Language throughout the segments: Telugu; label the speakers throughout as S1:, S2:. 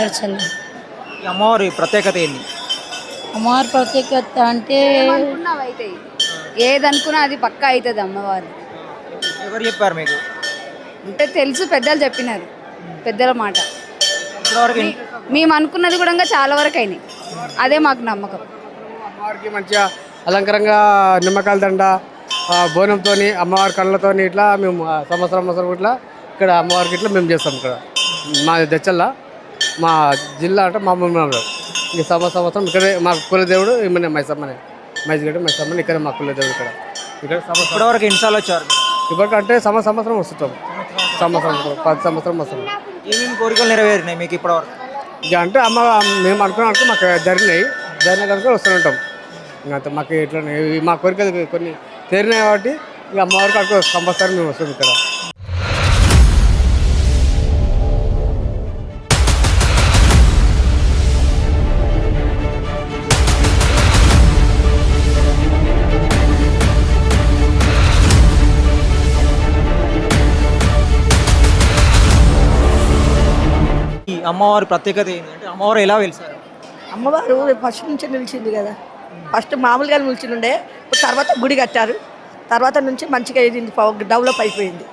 S1: దర్శనం.
S2: అమ్మవారి ప్రత్యేకత ఏంది?
S1: అమ్మవారి ప్రత్యేకత అంటే
S3: ఏదనుకున్నా అది పక్కా అవుతుంది అమ్మవారు.
S2: ఎవరు చెప్పారు మీకు?
S3: అంటే తెలుసు పెద్దలు చెప్పినారు. పెద్దల మాట. మేము అనుకున్నది కూడా చాలా వరకు అయినాయి. అదే మాకు నమ్మకం.
S4: అమ్మవారికి మంచిగా అలంకరంగా నిమ్మకాయల దండ ఆ, బోనంతోని అమ్మవారి కళ్ళతోని ఇట్లా మేము సంవత్సరం సంవత్సరం ఇట్లా ఇక్కడ అమ్మవారికి ఇట్లా మేము చేస్తాం ఇక్కడ. మా దచ్చల్లా. మా జిల్లా అంటే మా మండలం ఈ సంవత్సరం సంవత్సరం ఇక్కడే మా కులదేవుడు ఇమ్మనే మైసమ్మనే. మైసిగడ్డ మైసమ్మని ఇక్కడ మా కులదేవుడు ఇక్కడ. ఇక్కడ సంవత్సరం
S2: ఇప్పటివరకు ఎన్నిసార్లు వచ్చారు
S4: ఇప్పటికంటే సంవత్సరం సంవత్సరం వస్తుంటాం. సంవత్సరం పది సంవత్సరం వస్తాం
S2: ఏమేమి కోరికలు నెరవేరినాయి మీకు ఇప్పటివరకు
S4: ఇక అంటే అమ్మ మేము అనుకున్న అనుకో మాకు జరిగినాయి. జరిగిన కనుక వస్తుంటాం ఇంకా అంతే మాకు ఇట్లా మా కోరికలు కొన్ని తీరినాయి కాబట్టి ఇక అమ్మవారికి కంపల్సరీ మేము వస్తాం ఇక్కడ.
S2: అమ్మవారి ప్రత్యేకత ఏంటి? అంటే అమ్మవారు ఎలా వెళ్తారు
S5: అమ్మవారు ఫస్ట్ నుంచి నిలిచింది కదా. ఫస్ట్ మామూలుగా నిలిచిండే తర్వాత గుడి కట్టారు. తర్వాత నుంచి మంచిగా ఇది డెవలప్ అయిపోయింది.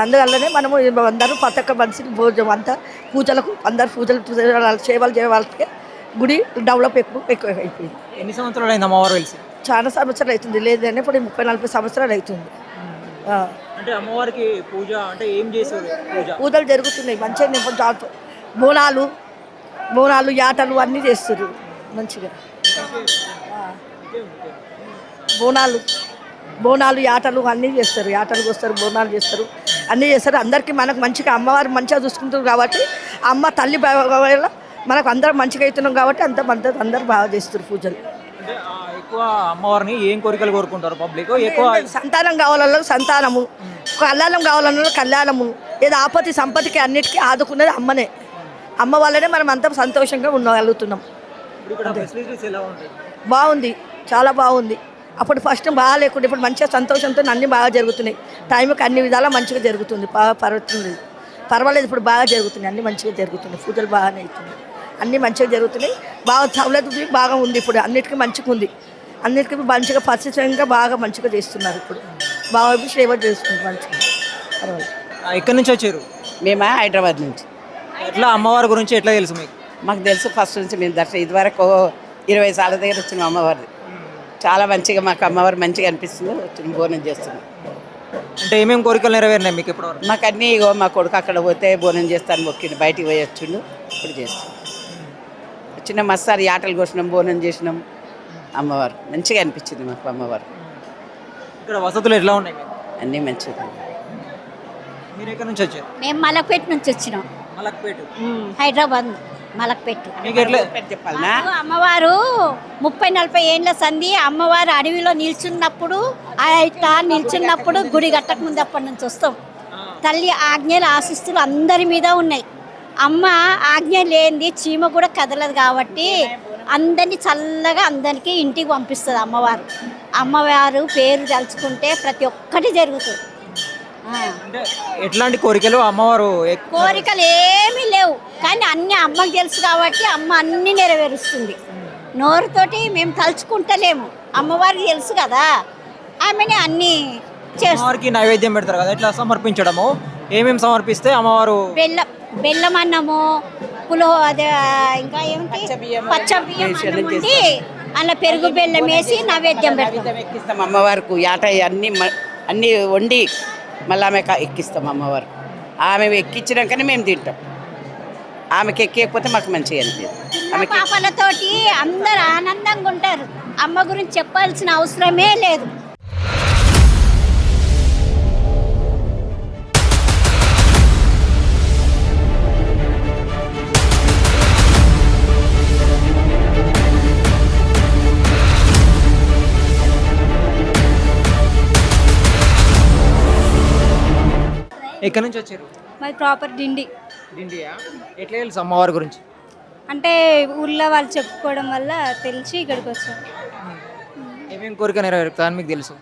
S5: అందువల్లనే మనము అందరూ ప్రతి ఒక్క మనిషిని భోజనం అంతా పూజలకు అందరు పూజలు సేవలు చేయ వాళ్ళకి గుడి డెవలప్ ఎక్కువ ఎక్కువ అయిపోయింది.
S2: ఎన్ని సంవత్సరాలు అయింది అమ్మవారు వెలిసి?
S5: చాలా సంవత్సరాలు అవుతుంది. లేదంటే ఇప్పుడు ముప్పై నలభై సంవత్సరాలు అవుతుంది.
S2: అంటే అమ్మవారికి పూజ అంటే ఏం పూజ?
S5: పూజలు జరుగుతున్నాయి. మంచిగా బోనాలు బోనాలు యాటలు అన్నీ చేస్తారు మంచిగా. బోనాలు బోనాలు యాటలు అన్నీ చేస్తారు. యాటలు వస్తారు బోనాలు చేస్తారు. అన్నీ చేస్తారు. అందరికీ మనకు మంచిగా అమ్మవారు మంచిగా చూసుకుంటారు కాబట్టి అమ్మ తల్లి వల్ల మనకు అందరం మంచిగా అవుతున్నాం కాబట్టి అంత మంది అందరు బాగా చేస్తారు పూజలు.
S2: ఎక్కువ అమ్మవారిని ఏం కోరికలు కోరుకుంటారు పబ్లిక్? ఎక్కువ
S5: సంతానం కావాలన్నా సంతానము కళ్యాణం కావాలన్నా కళ్యాణము ఏదో ఆపతి సంపత్తికి అన్నిటికీ ఆదుకున్నది అమ్మనే. అమ్మ వల్లనే మనం అంత సంతోషంగా ఉండగలుగుతున్నాం. బాగుంది. చాలా బాగుంది. అప్పుడు ఫస్ట్ బాగా లేకుండా ఇప్పుడు మంచిగా సంతోషంతో అన్నీ బాగా జరుగుతున్నాయి. టైంకి అన్ని విధాలా మంచిగా జరుగుతుంది. బాగా పర్వతుంది. పర్వాలేదు ఇప్పుడు బాగా జరుగుతున్నాయి. అన్నీ మంచిగా జరుగుతున్నాయి. పూజలు బాగానే అవుతున్నాయి. అన్నీ మంచిగా జరుగుతున్నాయి. బాగా సౌలభ్యం బాగా ఉంది ఇప్పుడు. అన్నిటికీ మంచిగా ఉంది. అన్నిటికీ మంచిగా పరిస్థితిగా బాగా మంచిగా చేస్తున్నారు ఇప్పుడు. బాగా సేవ చేస్తుంది మంచిగా. పర్వాలేదు.
S2: ఎక్కడి నుంచి వచ్చారు?
S6: మేమా హైదరాబాద్ నుంచి.
S2: ఎట్లా అమ్మవారి గురించి ఎట్లా తెలుసు మీకు?
S6: మాకు తెలుసు ఫస్ట్ నుంచి మేము దర్శనం. ఇదివరకు ఇరవై సార్ల దగ్గర వచ్చిన అమ్మవారిది. చాలా మంచిగా మాకు అమ్మవారు మంచిగా అనిపిస్తుంది. వచ్చిన బోనం చేస్తున్నాం
S2: అంటే ఏమేమి కోరికలు నెరవేరినాయి మీకు ఇప్పటివరకు?
S6: మాకు అన్నీ ఇగో మా కొడుకు అక్కడ పోతే బోనం చేస్తాను మొక్కిండు. బయటికి పోయి వచ్చిండు. ఇప్పుడు చేస్తాం చిన్న మస్తారి ఆటలు కోసినాం బోనం చేసినాం. అమ్మవారు మంచిగా అనిపించింది మాకు అమ్మవారు.
S2: ఇక్కడ వసతులు ఎట్లా ఉన్నాయి
S6: అన్నీ మంచిగా
S2: మీరు ఎక్కడి నుంచి వచ్చారు?
S1: మేము మలక్పేట నుంచి వచ్చినాం.
S2: మలక్పేట.
S1: హైదరాబాద్ మలక్పేట. అమ్మవారు ముప్పై నలభై ఏండ్ల సంధి అమ్మవారు అడవిలో నిల్చున్నప్పుడు ఆ ఇట్లా నిల్చున్నప్పుడు గుడి కట్టక ముందు అప్పటి నుంచి వస్తాం. తల్లి ఆజ్ఞలు ఆశిస్తులు అందరి మీద ఉన్నాయి. అమ్మ ఆజ్ఞ లేనిది చీమ కూడా కదలదు కాబట్టి అందరినీ చల్లగా అందరికీ ఇంటికి పంపిస్తుంది అమ్మవారు. అమ్మవారు పేరు తలుచుకుంటే ప్రతి ఒక్కటి జరుగుతుంది.
S2: అంటే ఎట్లాంటి కోరికలు అమ్మవారు
S1: కోరికలు ఏమీ లేవు. కానీ అన్ని అమ్మకి తెలుసు కాబట్టి అమ్మ అన్ని నెరవేరుస్తుంది. నోరుతోటి మేము తలుచుకుంటలేము. అమ్మవారికి తెలుసు కదా. ఆమెనే అన్ని చేస్తుంది.
S2: అమ్మవారికి నైవేద్యం పెడతారు కదా ఎట్లా సమర్పించడము? ఏమేమి సమర్పిస్తే అమ్మవారు
S1: బెల్లం బెల్లం అన్నము పులో అదే ఇంకా ఏమిటి? పచ్చ బియ్యం అందులో పెరుగు బెల్లం వేసి నైవేద్యం పెడతాం.
S6: అమ్మవారికి. యాట అన్ని అన్ని వండి మళ్ళీ ఆమె ఎక్కిస్తాం అమ్మవారు. ఆమె ఎక్కించినాకనే మేము తింటాం. ఆమెకి ఎక్కకపోతే మాకు మంచిగా అనిపించదు
S1: చిన్న పాపలతోటి అందరు ఆనందంగా ఉంటారు. అమ్మ గురించి చెప్పాల్సిన అవసరమే లేదు.
S2: ఎక్కడి నుంచి వచ్చారు?
S7: మాది ప్రాపర్ డిండి.
S2: ఇండియా ఎట్లా తెలుసు అమ్మవారి గురించి?
S7: అంటే ఊళ్ళో వాళ్ళు చెప్పుకోవడం వల్ల తెలిసి ఇక్కడికి వచ్చాం.
S2: ఏమేమి కోరిక నెరవేరుతా అని మీకు తెలుసు?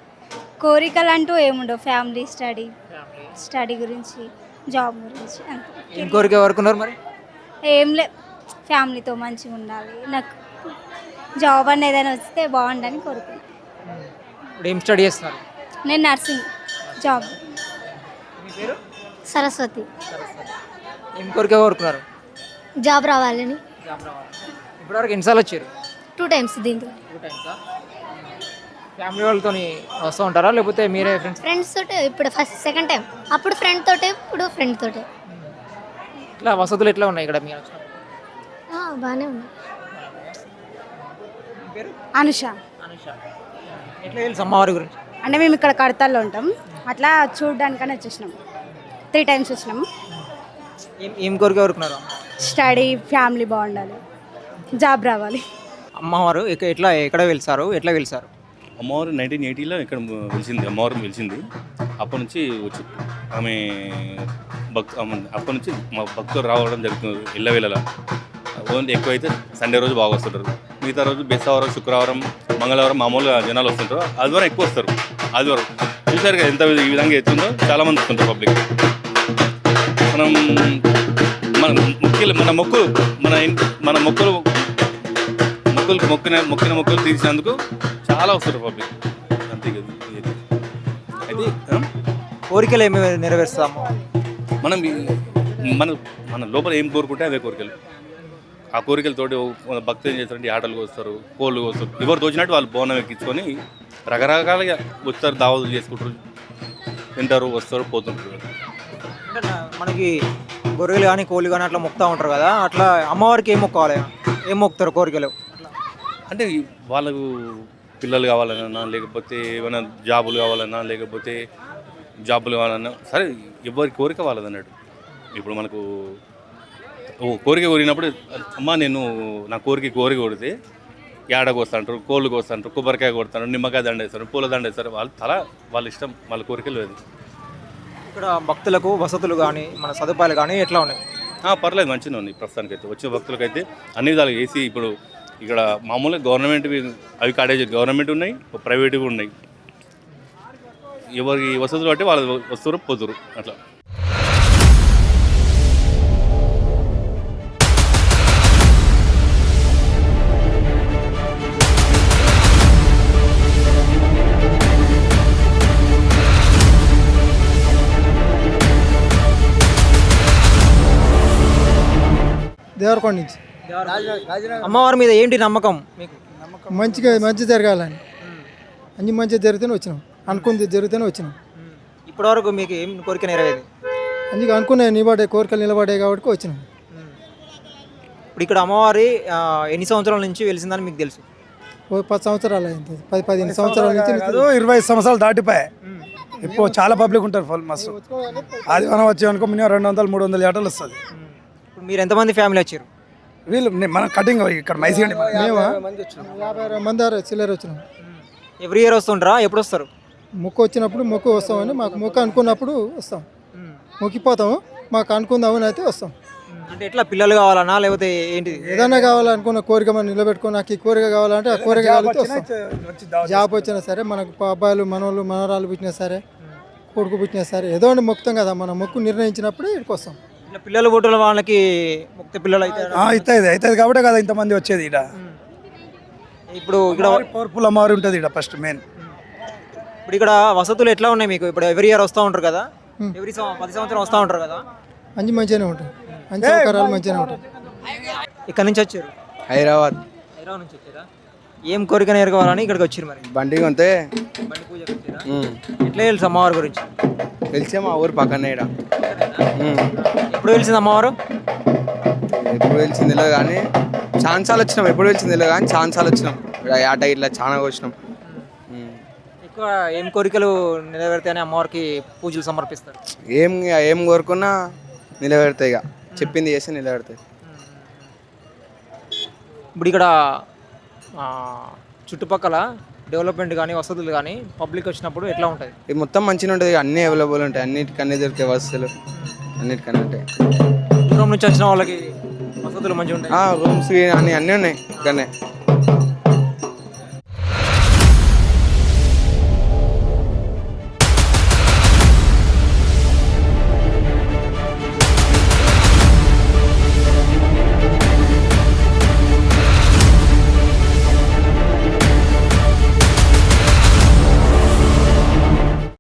S7: కోరికలు అంటూ ఏముండవు. Family study. స్టడీ గురించి జాబ్ గురించి.
S2: ఏం కోరిక కోరుకున్నారు మరి?
S7: ఏం లే ఫ్యామిలీతో మంచిగా ఉండాలి. నాకు జాబ్ అని ఏదైనా వస్తే బాగుండని కోరుకున్నాను
S2: ఇప్పుడు ఏం స్టడీ చేస్తున్నారు?
S7: నేను నర్సింగ్ జాబ్.
S2: మీ పేరు?
S1: సరస్వతి.
S2: ఏం కోరిక కోరుకున్నారు?
S1: జాబ్ రావాలని.
S2: జాబ్ రావాలి ఇప్పటివరకు ఎన్నిసార్లు వచ్చారు?
S1: టూ టైమ్స్ దీంతో.
S2: టూ టైమ్సా ఫ్యామిలీ వాళ్ళతో వస్తూ ఉంటారా? లేకపోతే మీరే ఫ్రెండ్స్
S1: ఫ్రెండ్స్ తోటి ఇప్పుడు ఫస్ట్ సెకండ్ టైం అప్పుడు ఫ్రెండ్ తోటే ఇప్పుడు ఫ్రెండ్ తోటే.
S2: ఇట్లా వసతులు ఎట్లా ఉన్నాయి ఇక్కడ మీరు వచ్చినప్పుడు?
S1: బాగానే ఉంది
S7: అనుష.
S2: అనుష. ఎట్లా తెలుసు అమ్మవారి గురించి?
S7: అంటే మేము ఇక్కడ కడతాల్లో ఉంటాం. అట్లా చూడడానికని వచ్చేసినాం. త్రీ టైమ్స్ వచ్చినాము
S2: ఏం ఏం కోరిక కోరుకున్నారు?
S7: స్టడీ ఫ్యామిలీ బాగుండాలి. జాబ్ రావాలి.
S2: అమ్మవారు ఎక్క- ఎట్లా ఎక్కడ వెళ్తారు ఎట్లా వెళ్తారు
S8: అమ్మవారు నైన్టీన్ ఎయిటీలో ఇక్కడ వెలిసింది అమ్మవారు వెలిసింది. అప్పటి నుంచి వచ్చి ఆమె భక్ ఆమె అప్పటి నుంచి మా భక్తులు రావడం జరుగుతుంది ఇళ్ళవేళలా ఓన్లీ ఎక్కువైతే సండే రోజు బాగా వస్తుంటారు. మిగతా రోజు బెస్తవారం శుక్రవారం మంగళవారం మామూలుగా జనాలు వస్తుంటారు. ఆదివారం ఎక్కువ వస్తారు. ఆదివారం. చూసారు కదా ఎంత ఈ విధంగా ఎత్తుందో? చాలామంది వస్తుంటారు పబ్లిక్ మనం మన మొక్కలు మన మొక్కులు మన మన మొక్కలు మొక్కులు మొక్కిన మొక్కిన మొక్కులు తీర్చినందుకు చాలా వస్తారు పబ్లిక్ అంతే కదా. అయితే
S2: కోరికలు ఏమి నెరవేరుస్తుంది అమ్మవారు
S8: మనం మన మన లోపల ఏం కోరుకుంటే అవే కోరికలు. ఆ కోరికలతోటి భక్తులు ఏం చేస్తారంటే ఆటలు వస్తారు కోళ్ళు వస్తారు ఎవరు తోచినట్టు వాళ్ళు బోనం ఎక్కించుకొని రకరకాలుగా వస్తారు దావతులు చేసుకుంటారు తింటారు వస్తారు పోతుంటారు.
S2: మనకి గొర్రెలు కానీ కోళ్ళు కానీ అట్లా మొక్కుతూ ఉంటారు కదా అట్లా అమ్మవారికి ఏం మొక్కాలి? ఏం మొక్కుతారు కోరికలు?
S8: అంటే వాళ్ళకు పిల్లలు కావాలన్నా లేకపోతే ఏమైనా జాబులు కావాలన్నా లేకపోతే జాబులు కావాలన్నా సరే ఎవరి కోరిక వాళ్ళది అన్నట్టు. ఇప్పుడు మనకు ఓ కోరిక కోరినప్పుడు అమ్మ నేను నా కోరిక కోరిక కొడితే ఏడ కోస్తాంటారు కోళ్ళు కోస్తాంటారు కొబ్బరికాయ కొడతారు నిమ్మకాయ దండేస్తారు పూల దండ వేస్తారు తల వాళ్ళ ఇష్టం వాళ్ళ కోరికలు లేదు
S2: ఇక్కడ భక్తులకు వసతులు కానీ మన సదుపాయాలు కానీ ఎట్లా ఉన్నాయి?
S8: పర్లేదు మంచిగా ఉంది. ప్రస్తుతానికి అయితే వచ్చిన భక్తులకైతే అన్ని విధాలు ఏసీ ఇప్పుడు ఇక్కడ మామూలుగా గవర్నమెంట్ అవి కాటేజ్ గవర్నమెంట్ ఉన్నాయి ప్రైవేట్వి ఉన్నాయి. ఎవరి వసతులు బట్టి వాళ్ళు వస్తురు పోతురు అట్లా.
S9: దేవరకొండ నుంచి.
S2: అమ్మవారి మీద ఏంటి నమ్మకం మీకు?
S9: మంచిగా మంచి జరగాలని. అన్ని మంచిగా జరిగితేనే వచ్చినాం. అనుకుంది జరిగితేనే వచ్చినాం.
S2: ఇప్పటివరకు మీకు ఏం కోరిక నెరవేరింది?
S9: అందుకే అనుకునే నిలబడే కోరికలు నిలబడే కాబట్టి వచ్చినాం.
S2: ఇప్పుడు ఇక్కడ అమ్మవారి ఆ, ఎన్ని సంవత్సరాల నుంచి వెలిసిందని మీకు తెలుసు?
S9: ఓ పది సంవత్సరాలు అయింది. పది పదిహేను సంవత్సరాల నుంచి
S10: కాదు ఇరవై సంవత్సరాలు దాటిపోయాయి. ఇప్పుడు చాలా పబ్లిక్ ఉంటారు ఫుల్ మస్తు. ఆదివారం వచ్చి అనుకో మినిమం రెండు వందలు మూడు వందల ఏటలు వస్తుంది.
S2: మీరు ఎంతమంది ఫ్యామిలీ వచ్చారు?
S10: వీళ్ళు మనం కటింగ్ ఇక్కడ
S9: యాభై అరవై మంది చిల్లర వచ్చినాం.
S2: ఎవ్రీ ఇయర్ వస్తుంటారా ఎప్పుడు వస్తారు?
S9: మొక్కు వచ్చినప్పుడు మొక్కు వస్తామని మాకు మొక్కు అనుకున్నప్పుడు వస్తాం. మొక్కిపోతాము మాకు అనుకుందామని అయితే వస్తాం.
S2: అంటే ఎట్లా పిల్లలు కావాలన్నా లేకపోతే ఏంటిది?
S9: ఏదైనా కావాలనుకున్న కోరిక మనం నిలబెట్టుకుని నాకు ఈ కోరిక కావాలంటే ఆ కోరిక వస్తాం. జాబ్ వచ్చినా సరే మనకు అబ్బాయిలు మనవాళ్ళు మనవరాలు పుట్టినా సరే కొడుకు పుట్టినా సరే ఏదో మొక్కుతాం కదా మన మొక్కు నిర్ణయించినప్పుడు ఇక్కడికి వస్తాం.
S2: ఇట్లా పిల్లలు పుట్టిన వాళ్ళకి ముక్త పిల్లలు అయితే
S10: అవుతుంది అవుతుంది కాబట్టి కదా ఇంతమంది వచ్చేది ఇక్కడ
S2: ఇప్పుడు ఇక్కడ
S10: పవర్ఫుల్ అమ్మవారి ఉంటుంది ఇక్కడ ఫస్ట్ మెయిన్.
S2: ఇప్పుడు ఇక్కడ వసతులు ఎట్లా ఉన్నాయి మీకు? ఇప్పుడు ఎవ్రీ ఇయర్ వస్తూ ఉంటారు కదా? ఎవ్రీ పది సంవత్సరం వస్తూ ఉంటారు కదా?
S9: అన్ని మంచిగానే ఉంటాయి అన్ని సౌకర్యాలు మంచిగానే ఉంటాయి
S2: ఇక్కడ నుంచి వచ్చారు?
S11: హైదరాబాద్.
S2: హైదరాబాద్ నుంచి వచ్చారా? ఏం కోరిక నేర్చుకోవాలని ఇక్కడికి వచ్చారు మరి?
S11: బండి కొంతే
S2: బండి పూజకి వచ్చారా? ఎట్లా తెలుసు అమ్మవారి గురించి?
S11: తెలిసే మా ఊరు పక్కనే ఈడ. ఉమ్.
S2: ఎప్పుడు తెలిసింది అమ్మవారు?
S11: ఎప్పుడు తెలిసింది తెలియదు కానీ ఛాన్సాలు వచ్చినాం ఎప్పుడు తెలిసింది తెలియదు కానీ ఛాన్సాలు వచ్చినాం. ఇక్కడ ఆట ఇట్లా చాలా వచ్చినాం.
S2: ఎక్కువ ఏం కోరికలు నెరవేరుతాయని అమ్మవారికి పూజలు సమర్పిస్తారు?
S11: ఏం ఏం కోరుకున్నా నిలబెడతాయి ఇక చెప్పింది చేస్తే నిలబెడతాయి.
S2: ఇప్పుడు ఇక్కడ ఆ, చుట్టుపక్కల డెవలప్మెంట్ కానీ వసతులు కానీ పబ్లిక్ వచ్చినప్పుడు ఎట్లా ఉంటుంది
S11: ఇది మొత్తం మంచిగా ఉంటుంది అన్నీ అవైలబుల్ ఉంటాయి. అన్నిటికన్నీ దొరికే వస్తువులు అన్నిటికన్నీ ఉంటాయి.
S2: దూరం నుంచి వచ్చిన వాళ్ళకి వసతులు మంచిగా ఉంటాయి.
S11: రూమ్స్ అన్నీ అన్నీ ఉన్నాయి ఇక్కడనే.